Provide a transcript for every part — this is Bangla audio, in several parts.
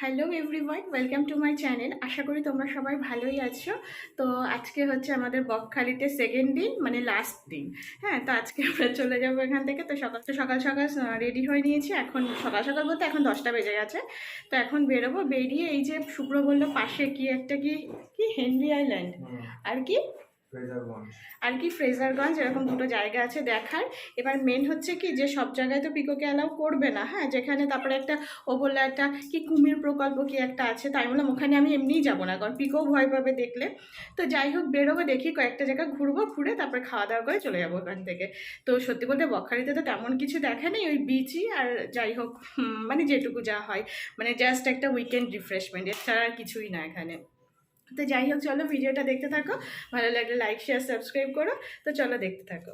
Hello everyone welcome to my channel আশা করি তোমরা সবাই ভালোই আছো। তো আজকে হচ্ছে আমাদের বকখালিতে সেকেন্ড দিন মানে লাস্ট দিন হ্যাঁ তো আজকে আমরা চলে যাব এখান থেকে। তো সকাল তো সকাল সকাল রেডি হয়ে নিয়েছি। এখন সকাল সকাল বলতে এখন দশটা বেজে গেছে। তো এখন বেরোবো। বেরিয়ে এই যে শুক্র বলল পাশে কি একটা কি কি হেনরি আইল্যান্ড আর কি? আর কি ফ্রেজারগঞ্জ, এরকম দুটো জায়গা আছে দেখার। এবার মেন হচ্ছে কি যে সব জায়গায় তো পিকোকে অ্যালাউ করবে না হ্যাঁ? যেখানে তারপরে একটা ও বলল একটা কি কুমির প্রকল্প কি একটা আছে, তাই বললাম ওখানে আমি এমনিই যাব না, কারণ পিকো ভয় পাবে দেখলে। তো যাই হোক, বেরোবো, দেখি কয়েকটা জায়গা ঘুরবো, ঘুরে তারপরে খাওয়া দাওয়া করে চলে যাব ওখান থেকে। তো সত্যি বলতে বকখালিতে তো তেমন কিছু দেখা নেই, ওই বিচই আর যাই হোক মানে যেটুকু যা হয়। মানে জাস্ট একটা উইকেন্ড রিফ্রেশমেন্ট এছাড়া আর কিছুই না এখানে। তো যাই হোক, চলো ভিডিওটা দেখতে থাকো। ভালো লাগলে লাইক শেয়ার সাবস্ক্রাইব করো। তো চলো দেখতে থাকো।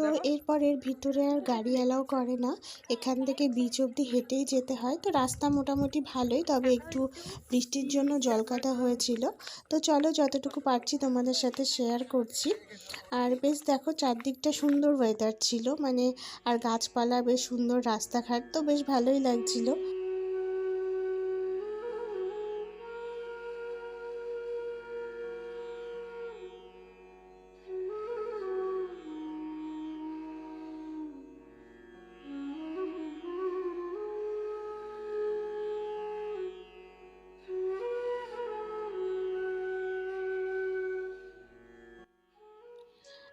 তো এরপর এর ভিতরে আর গাড়ি অ্যালাউ করে না। এখান থেকে বিচ অবধি হেঁটেই যেতে হয়। তো রাস্তা মোটামুটি ভালোই তবে একটু বৃষ্টির জন্য জল কাটা হয়েছিল। তো চলো যতটুকু পারছি তোমাদের সাথে শেয়ার করছি। আর বেশ দেখো চারদিকটা সুন্দর ওয়েদার ছিল। মানে আর গাছপালা বেশ সুন্দর রাস্তাঘাট তো বেশ ভালোই লাগছিল।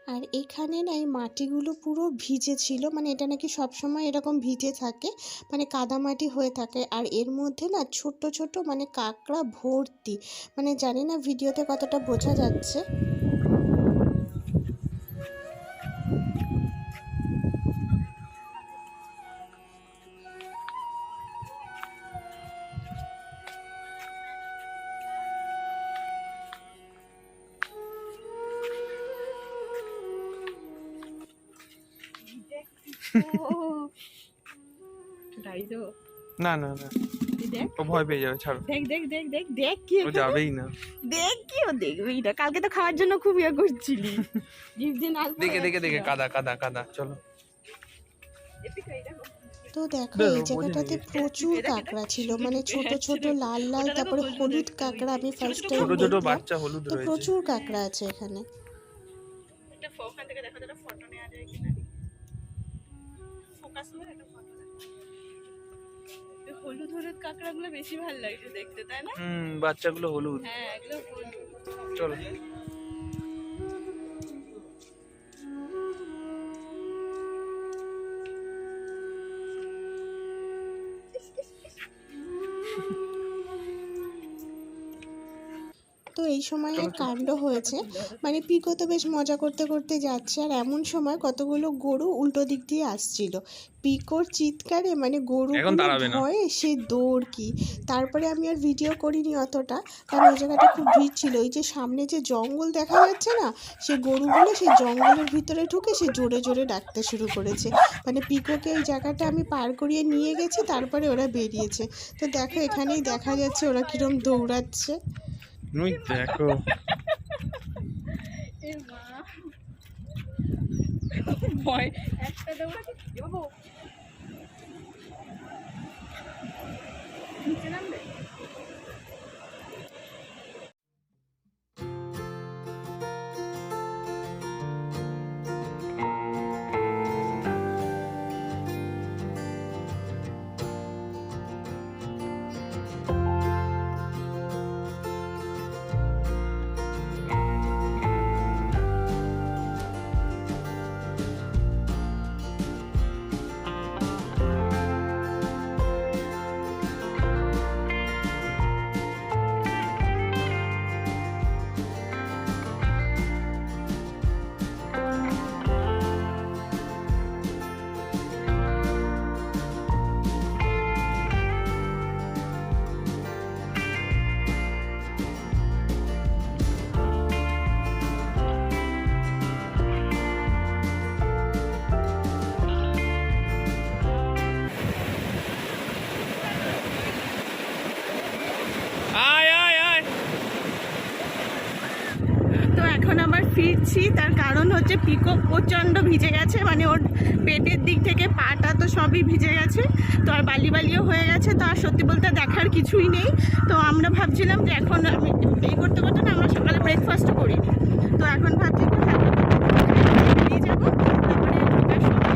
আর এখানে না এই মাটিগুলো পুরো ভিজে ছিল মানে এটা নাকি সবসময় এরকম ভিজে থাকে মানে কাদামাটি হয়ে থাকে। আর এর মধ্যে না ছোট ছোট মানে কাঁকড়া ভর্তি মানে জানি না ভিডিওতে কতটা বোঝা যাচ্ছে। না না না। ও ভয় পেয়ে যাবে ছাড়ো। দেখ দেখ দেখ দেখ দেখ কি ও যাবেই না। দেখ কি ও দেখবেই না। কালকে তো খাওয়ার জন্য খুব ইয়ে করছিলি। দেখে দেখে দেখে কাদা কাদা কাদা চলো। তো দেখো এই জায়গাটাতে প্রচুর কাঁকড়া ছিল মানে ছোট ছোট লাল লাল তারপরে হলুদ কাঁকড়া আমি ফার্স্ট ছোট টাইম ছোট ছোট বাচ্চা হলুদ তো রয়েছে। প্রচুর কাঁকড়া আছে এখানে। একটা ফো- ওখান থেকে দেখো ফটো নেওয়া যায় কিনা। হলুদ হলুদ কাঁকড়াগুলো বেশি ভালো লাগছে দেখতে তাই না? হুম বাচ্চাগুলো হলুদ। হ্যাঁ এগুলো হলুদ। চলো। তো এই সময় এক কাণ্ড হয়েছে। মানে পিকো তো বেশ মজা করতে করতে যাচ্ছে আর এমন সময় কতগুলো গরু উল্টো দিক দিয়ে আসছিল। পিকোর চিৎকারে মানে গরু। ভয়ে সে দৌড় কি? তারপরে আমি আর ভিডিও করিনি অতটা। কারণ ওই জায়গাটা খুব ভিড় ছিল। ওই যে সামনে যে জঙ্গল দেখা যাচ্ছে না সে গরুগুলো সেই জঙ্গলের ভিতরে ঢুকে সে জোরে জোরে ডাকতে শুরু করেছে। মানে পিকোকে এই জায়গাটা আমি পার করিয়ে নিয়ে গেছি তারপরে ওরা বেরিয়েছে। তো দেখো এখানেই দেখা যাচ্ছে ওরা কিরম দৌড়াচ্ছে। তুমি দেখো এ মা ভয় একটা দৌড়া কি বাবু নিচে নামবে এখন আবার ফিরছি, তার কারণ হচ্ছে পিকো প্রচণ্ড ভিজে গেছে মানে ওর পেটের দিক থেকে পাটা তো সবই ভিজে গেছে, তো আর বালি বালিও হয়ে গেছে, তো আর সত্যি বলতে দেখার কিছুই নেই। তো আমরা ভাবছিলাম যে এখন আমি এই করতে করতে না আমরা সকালে ব্রেকফাস্ট করিনি তো এখন ভাবছি যাব ঢোকার সময়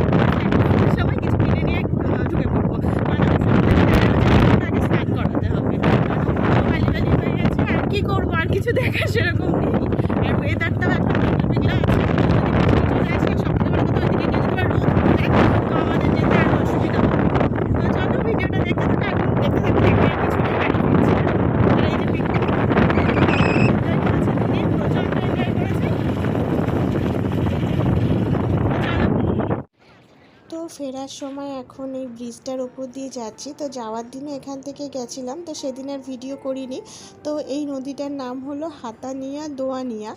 সময় কিছু কিনে নিয়ে করাতে হবে। হয়ে গেছে, আর কি করব? আর কিছু দেখার সেরকম নেই আর ওয়েদারটাও এখন মেঘলা আছে যদি বৃষ্টি চলে আসে সবথেকে বড় কথা ওইদিকে গেলে তো আর রোদ উঠবে তো আমাদের যেতে আরও অসুবিধা হবে তো চলো ভিডিওটা দেখতে থাকো এখন দেখতে থাকো দেখবে আর কিছু নেই, বাড়ি ফিরছি আর এই যে পিকু এনজয় করেছে দিদি প্রচণ্ড এনজয় করেছে চলো তো ফেরার সময় এখন এই ব্রিজটার উপর দিয়ে যাচ্ছি। তো যাওয়ার দিনে এখান থেকে গেছিলাম, তো সেদিন আর ভিডিও করিনি। তো এই নদীটার নাম হলো হাতানিয়া দোয়ানিয়া।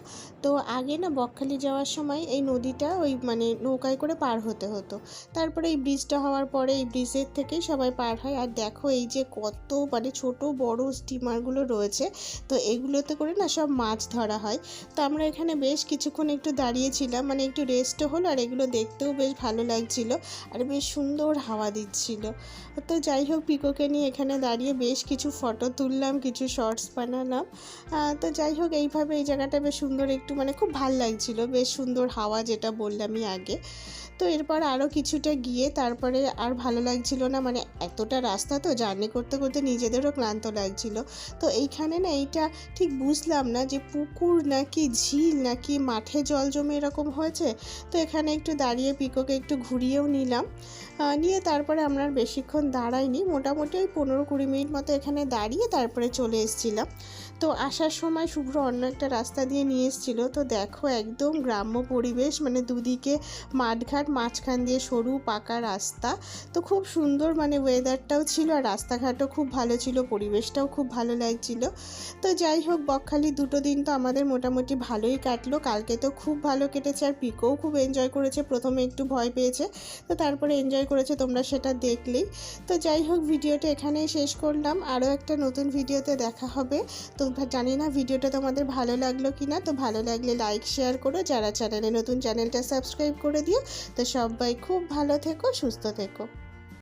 তো আগে না বকখালি যাওয়ার সময় এই নদীটা ওই মানে নৌকায় করে পার হতে হতো। তারপরে এই ব্রিজটা হওয়ার পরে এই ব্রিজের থেকেই সবাই পার হয়। আর দেখো এই যে কত মানে ছোট বড় স্টিমারগুলো রয়েছে, তো এগুলোতে করে না সব মাছ ধরা হয়। তো আমরা এখানে বেশ কিছুক্ষণ একটু দাঁড়িয়েছিলাম মানে একটু রেস্টও হলো, আর এগুলো দেখতেও বেশ ভালো লাগছিল। আর বেশ সুন্দর হাওয়া দিচ্ছিল। তো যাই হোক, পিকোকে নিয়ে এখানে দাঁড়িয়ে বেশ কিছু ফটো তুললাম, কিছু শর্টস বানালাম। তো যাই হোক, এইভাবে এই জায়গাটা বেশ সুন্দর, একটু মানে খুব ভালো লাগছিল, বেশ সুন্দর হাওয়া যেটা বললামই আগে। তো এরপর আরও কিছুটা গিয়ে তারপরে আর ভালো লাগছিল না মানে এতটা রাস্তা তো জার্নি করতে করতে নিজেদেরও ক্লান্ত লাগছিল। তো এইখানে না এইটা ঠিক বুঝলাম না যে পুকুর নাকি ঝিল নাকি মাঠে জল জমে এরকম হয়েছে, তো এখানে একটু দাঁড়িয়ে পিকোকে একটু ঘুরিয়েও নিলাম। নিয়ে তারপরে আমরা বেশিক্ষণ দাঁড়াইনি, মোটামুটি ওই পনেরো কুড়ি মিনিট মতো এখানে দাঁড়িয়ে তারপরে চলে এসেছিলাম। তো আসার সময় শুভ্র অন্য একটা রাস্তা দিয়ে নিয়ে এসেছিল। তো দেখো একদম গ্রাম্য পরিবেশ মানে দুদিকে মাঠঘাট, মাঝখান দিয়ে সরু পাকা রাস্তা। তো খুব সুন্দর মানে ওয়েদারটাও ছিল আর রাস্তাঘাটও খুব ভালো ছিল, পরিবেশটাও খুব ভালো লাগছিল। তো যাই হোক, বকখালি দুটো দিন তো আমাদের মোটামুটি ভালোই কাটলো। কালকে তো খুব ভালো কেটেছে আর পিকোও খুব এনজয় করেছে, প্রথমে একটু ভয় পেয়েছে। তো তারপরে এনজয় করেছে, তোমরা সেটা দেখলেই। তো যাই হোক, ভিডিওটা এখানেই শেষ করলাম। আরও একটা নতুন ভিডিওতে দেখা হবে। তো ভা- জানি না ভিডিওটা তোমাদের ভালো লাগল কি না তো ভালো লাগলে লাইক শেয়ার করো। যারা চ্যানেলে নতুন চ্যানেলটা সাবস্ক্রাইব করে দিও। তো সবাই খুব ভালো থেকো, সুস্থ থেকো।